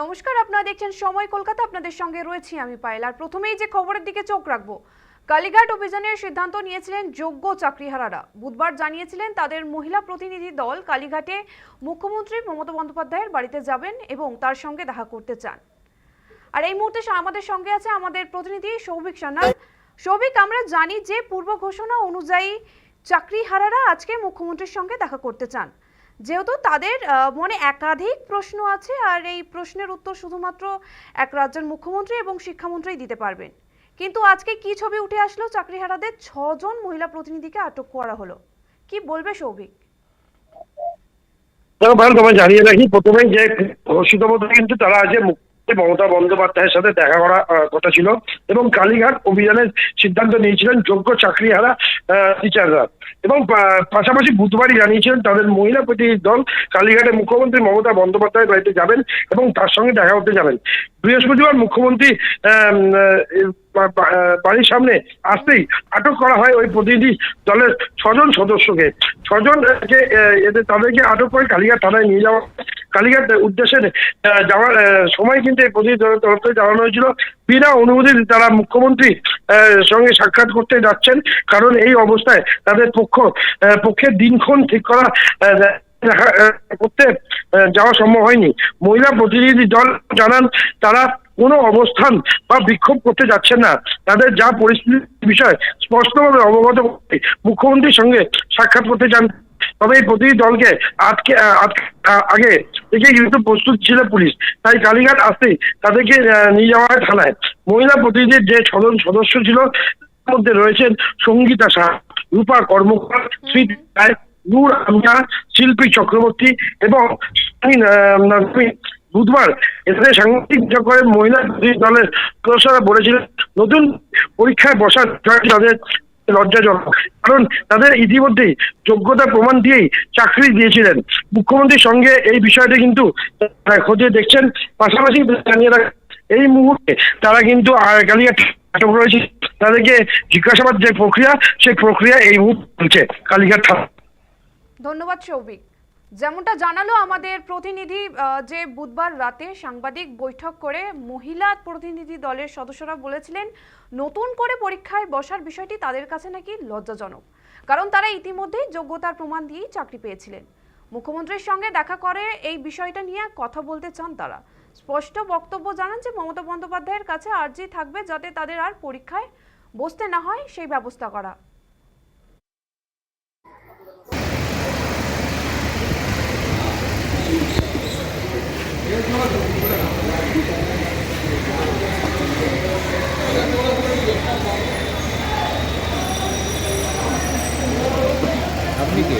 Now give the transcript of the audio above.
নমস্কার, আপনারা দেখছেন সময় কলকাতা, আপনাদের সঙ্গে রয়েছি আমি পায়েল। আর প্রথমেই যে খবরের দিকে চোখ রাখব, কালীঘাট অভিযানের সিদ্ধান্ত নিয়েছিলেন যোগ্য চাকরিহারারা। বুধবার জানিয়েছিলেন তাদের মহিলা প্রতিনিধি দল কালীঘাটে মুখ্যমন্ত্রী মমতা বন্দ্যোপাধ্যায়ের বাড়িতে যাবেন এবং তার সঙ্গে দেখা করতে চান। আর এই মুহূর্তে আমাদের সঙ্গে আছে আমাদের প্রতিনিধি সৌভিক সান্যাল সৌভিক, আমরা জানি যে পূর্ব ঘোষণা অনুযায়ী চাকরিহারারা আজকে মুখ্যমন্ত্রীর সঙ্গে দেখা করতে চান। যেহেতু তাদের মনে একাধিক প্রশ্ন আছে আর এই প্রশ্নের উত্তর শুধুমাত্র এক রাজ্যের মুখ্যমন্ত্রী এবং শিক্ষামন্ত্রী দিতে পারবেন। কিন্তু আজকে কি ছবি উঠে আসলো? চাকরিহারাদের ছজন মহিলা প্রতিনিধিকে আটক করা হলো। কি বলবে সৌভিক? তোমায় জানিয়ে রাখি, প্রথমেই যে ঘোষিত কিন্তু তারা আজ মমতা বন্দ্যোপাধ্যায়ের সাথে দেখা করা কথা ছিল এবং কালীঘাট অভিযানের সিদ্ধান্ত নিয়েছিলেন যোগ্য চাকরিহারা টিচাররা এবং পাশাপাশি বুধবারই জানিয়েছিলেন তাদের মহিলা প্রতিনিধি দল কালীঘাটে মুখ্যমন্ত্রী মমতা বন্দ্যোপাধ্যায়ের বাড়িতে যাবেন এবং তার সঙ্গে দেখা করতে যাবেন। বৃহস্পতিবার মুখ্যমন্ত্রী বাড়ির সামনে আসতেই আটক করা হয় ওই প্রতিনিধি দলের ছজন সদস্যকে। ছজনকে এদের তাদেরকে আটক করে কালীঘাট থানায় নিয়ে যাওয়া। কালীঘাট উদ্দেশ্যে যাওয়ার সময় কিন্তু এই প্রতিনিধি তরফ থেকে জানানো হয়েছিল। বিনা অনুমতি তারা মুখ্যমন্ত্রী সঙ্গে সাক্ষাৎ করতে যাচ্ছেন। কারণ এই অবস্থায় তাদের পক্ষ আহ, পক্ষের দিনক্ষণ ঠিক করা করতে যাওয়া সম্ভব হয়নি। মহিলা প্রতিনিধি দল জানান তারা কোনো অবস্থান বা বিক্ষোভ করতে যাচ্ছেন না। তাদের যা পরিস্থিতির বিষয় স্পষ্টভাবে অবগত মুখ্যমন্ত্রীর সঙ্গে সাক্ষাৎ করতে চান। তবে এই প্রতিনিধি দলকে আটকে আগে থেকে কিন্তু প্রস্তুত ছিল পুলিশ তাই কালীঘাট আসতেই তাদেরকে নিয়ে যাওয়া হয় থানায় মহিলা প্রতিনিধির যে ছজন সদস্য ছিল, তার মধ্যে রয়েছেন সঙ্গীতা শাহ রূপা কর্মকার রায়, নূর আমিয়া শিল্পী চক্রবর্তী এবং। বুধবার এখানে সাংবাদিক করে মহিলা দলের সদস্যরা বলেছিলেন, নতুন পরীক্ষায় বসার তাদের লজ্জাজনক। কারণ তাদের ইতিমধ্যেই যোগ্যতা প্রমাণ দিয়েই চাকরি দিয়েছিলেন। মুখ্যমন্ত্রীর সঙ্গে এই বিষয়টা কিন্তু খতিয়ে দেখছেন। পাশাপাশি জানিয়ে রাখেন এই মুহূর্তে তারা কিন্তু আটক রয়েছে তাদেরকে জিজ্ঞাসাবাদ যে প্রক্রিয়া, সেই প্রক্রিয়া এই মুহূর্তে চলছে। কালীঘাট ধন্যবাদ, সৌভিক। যেমনটা জানালো আমাদের প্রতিনিধি যে বুধবার রাতে সাংবাদিক বৈঠক করে মহিলা প্রতিনিধি দলের সদস্যরা বলেছিলেন, নতুন করে পরীক্ষায় বসার বিষয়টি তাদের কাছে নাকি লজ্জাজনক। কারণ তারা ইতিমধ্যেই যোগ্যতার প্রমাণ দিয়েই চাকরি পেয়েছিলেন। মুখ্যমন্ত্রীর সঙ্গে দেখা করে এই বিষয়টা নিয়ে কথা বলতে চান তারা। স্পষ্ট বক্তব্য জানান যে, মমতা বন্দ্যোপাধ্যায়ের কাছে আর্জি থাকবে যাতে তাদের আর পরীক্ষায় বসতে না হয়, সেই ব্যবস্থা করা। আপনি কে